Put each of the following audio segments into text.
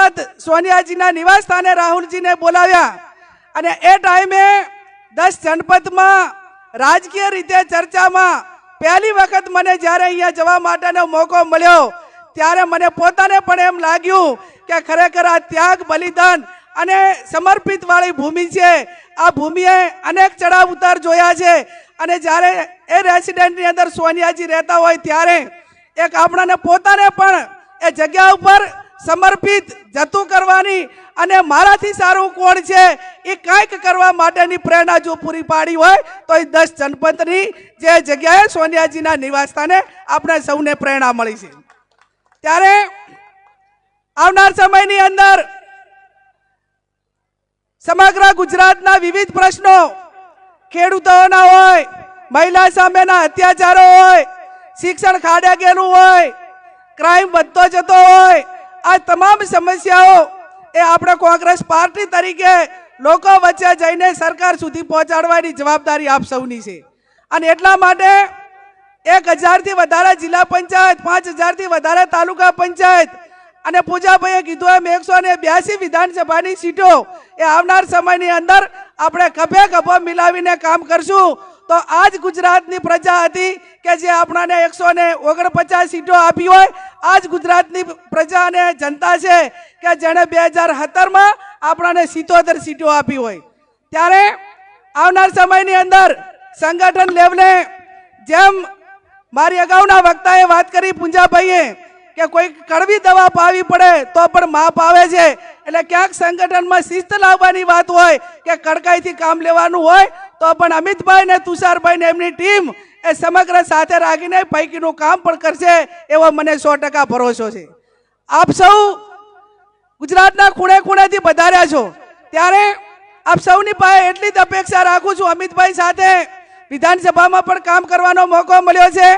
બાદ સોનિયાજીના નિવાસ સ્થાને રાહુલજીને બોલાવ્યા. અને એ ટાઈમે દસ જનપદમાં રાજકીય રીતે ચર્ચામાં પહેલી વખત મને જ્યારે અહીંયા જવા માટેનો મોકો મળ્યો, ત્યારે મને પોતાને પણ એમ લાગ્યું કે ખરેખર આ ત્યાગ, બલિદાન અને સમર્પિત વાળી ભૂમિ છે. આ ભૂમિએ અનેક ચડાવ ઉતાર જોયા છે. અને જ્યારે એ રેસિડેન્ટની અંદર સોનિયાજી રહેતા હોય ત્યારે એક આપણાને પોતાને પણ એ જગ્યા ઉપર સમર્પિત જતું કરવાની અને મારાથી સારું કોણ છે એ કંઈક કરવા માટેની પ્રેરણા જો પૂરી પાડી હોય તો એ દસ જનપદની જે જગ્યાએ સોનિયાજીના નિવાસસ્થાને આપણે સૌને પ્રેરણા મળી છે. ત્યારે આવનાર સમયની અંદર સમગ્ર ગુજરાતના વિવિધ પ્રશ્નો, ખેડૂતોના હોય, મહિલા સામેના અત્યાચારો હોય, શિક્ષણ ખાડે ગયેલું હોય ક્રાઇમ વધતો જતો હોય આ તમામ સમસ્યાઓ એ આપણે કોંગ્રેસ પાર્ટી તરીકે લોકો વચ્ચે જઈને સરકાર સુધી પહોંચાડવાની જવાબદારી આપ સૌની છે. અને એટલા માટે એક હજારથી વધારે જિલ્લા પંચાયત, પાંચ હજારથી વધારે તાલુકા પંચાયત અને પૂજાભાઈએ કીધું એમ એકસો ને બ્યાસી વિધાનસભાની સીટો એ આવનાર સમયની અંદર આપણે ખભે ખભો મિલાવીને કામ કરશું. તો આ જ ગુજરાતની પ્રજા હતી કે જે આપણાને એકસો ને ઓગણપચાસ સીટો આપી હોય આ જ ગુજરાતની પ્રજા અને જનતા છે કે જેણે બે હજાર સત્તરમાં આપણાને સિત્તોતેર સીટો આપી હોય. ત્યારે આવનાર સમયની અંદર સંગઠન લેવલે જેમ મારી અગાઉના વક્તાએ વાત કરી પૂંજાભાઈએ કે કોઈ કડવી દવા પાવી પડે તો પણ માપ આવે છે. એટલે ક્યાંક સંગઠનમાં શિસ્ત લાવવાની વાત હોય કે કડકાઈથી કામ લેવાનું હોય તો પણ અમિતભાઈ ને તુષારભાઈ ને એમની ટીમ એ સમગ્ર સાથે રાખીને પૈકીનું કામ પણ કરશે એવો મને સો ટકા ભરોસો છે. આપ સૌ ગુજરાતના ખૂણે ખૂણેથી પધાર્યા છો. ત્યારે આપ સૌની પાસે એટલી જ અપેક્ષા રાખું છું અમિતભાઈ સાથે વિધાનસભામાં પણ કામ કરવાનો મોકો મળ્યો છે.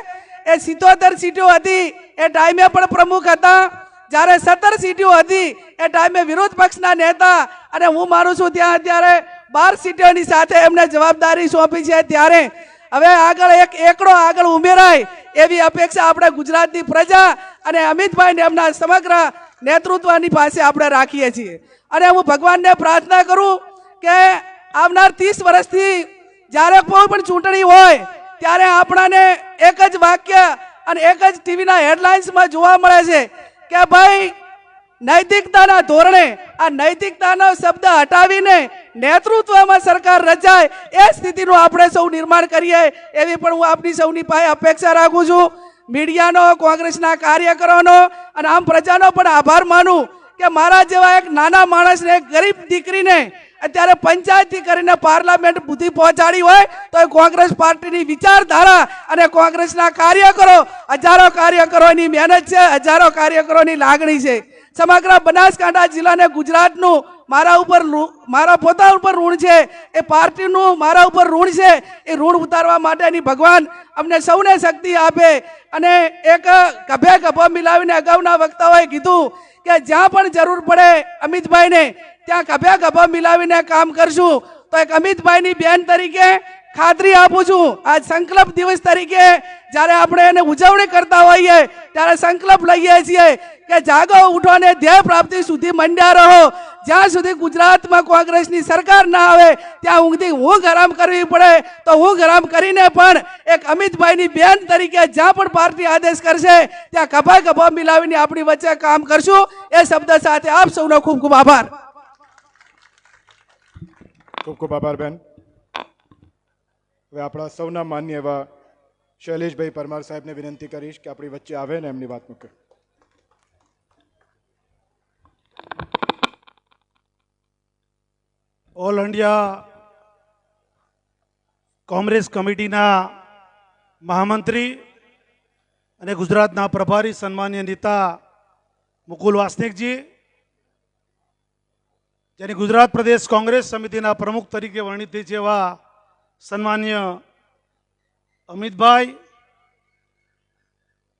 એ સિત્તોતેર સીટો હતી, એ ટાઈમે પણ પ્રમુખ હતા. જ્યારે સત્તર સીટો હતી, એ ટાઈમે વિરોધ પક્ષના નેતા અને હું માનું છું ત્યાં અત્યારે બાર સીટોની સાથે એમને જવાબદારી સોંપી છે ત્યારે હવે આગળ એક એકડો આગળ ઉમેરાય એવી અપેક્ષા આપણે ગુજરાતની પ્રજા અને અમિતભાઈને એમના સમગ્ર નેતૃત્વની પાસે આપણે રાખીએ છીએ. અને હું ભગવાનને પ્રાર્થના કરું કે આવનાર ત્રીસ વર્ષથી જ્યારે કોઈ પણ ચૂંટણી હોય ત્યારે આપણાને એક જ વાક્ય અને એક જ ટીવીના હેડલાઇન્સમાં જોવા મળે છે કે ભાઈ, નૈતિકતાના ધોરણે આ નૈતિકતાનો શબ્દ હટાવીને નેતૃત્વમાં સરકાર રચાય, એ સ્થિતિનું આપણે સૌ નિર્માણ કરીએ, એવી પણ હું આપની સૌની પાસે અપેક્ષા રાખું છું. મીડિયાનો, કોંગ્રેસના કાર્યકરોનો, અને આમ પ્રજાનો પણ આભાર માનું કે મારા જેવા એક નાના માણસને, એક ગરીબ દીકરીને અત્યારે પંચાયતથી કરીને પાર્લામેન્ટ બુદ્ધિ પહોંચાડી હોય, તો એ કોંગ્રેસ પાર્ટીની વિચારધારા અને કોંગ્રેસના કાર્યકરો હજારો કાર્યકરોની મહેનત છે, હજારો કાર્યકરોની લાગણી છે. સમગ્ર બનાસકાંઠા જિલ્લાને ગુજરાતનું મારા ઉપર મારા પોતા ઉપર ઋણ છે. એ પાર્ટીનું મારા ઉપર ઋણ છે. એ ઋણ ઉતારવા માટેની ભગવાન અમને સૌને શક્તિ આપે. અને એક ગભે ગભો મિલાવીને અગાઉના વક્તાઓએ કીધું કે જ્યાં પણ જરૂર પડે અમિતભાઈને ત્યાં ગભે ગભો મિલાવીને કામ કરશું. તો એક અમિતભાઈની બેન તરીકે ખાતરી આપું છું. આ સંકલ્પ દિવસ તરીકે જ્યારે આપણે એને ઉજવણી કરતા હોઈએ, ત્યારે સંકલ્પ લઈએ છીએ કે જાગો, ઉઠો અને ધ્યેય પ્રાપ્તિ સુધી મંડ્યા રહો. જ્યાં સુધી ગુજરાતમાં કોંગ્રેસની સરકાર ના આવે, ત્યાં ઊંઘથી હું ગરમ કરવી પડે. તો હું ગરમ કરીને પણ એક અમિતભાઈની બેન તરીકે જ્યાં પણ પાર્ટી આદેશ કરશે, ત્યાં કભા કભા મિલાવીને આપણી વચ્ચે કામ કરશું. એ શબ્દ સાથે આપ સૌનો ખૂબ ખૂબ આભાર. ખૂબ ખૂબ આભાર, બેન. હવે આપણા સૌના માન્ય એવા શૈલેષભાઈ પરમાર સાહેબને વિનંતી કરીશ કે આપણી વચ્ચે આવે ને એમની વાત મૂકે. ઓલ ઇન્ડિયા કોંગ્રેસ કમિટીના મહામંત્રી અને ગુજરાતના પ્રભારી સન્માન્ય નેતા મુકુલ વાસનિકજી, જેની ગુજરાત પ્રદેશ કોંગ્રેસ સમિતિના પ્રમુખ તરીકે વર્ણિત છે એવા સન્માન્ય અમિતભાઈ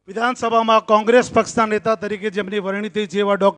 વિધાનસભામાં કોંગ્રેસ પક્ષના નેતા તરીકે જેમની વર્ણિત છે એવા ડોક્ટર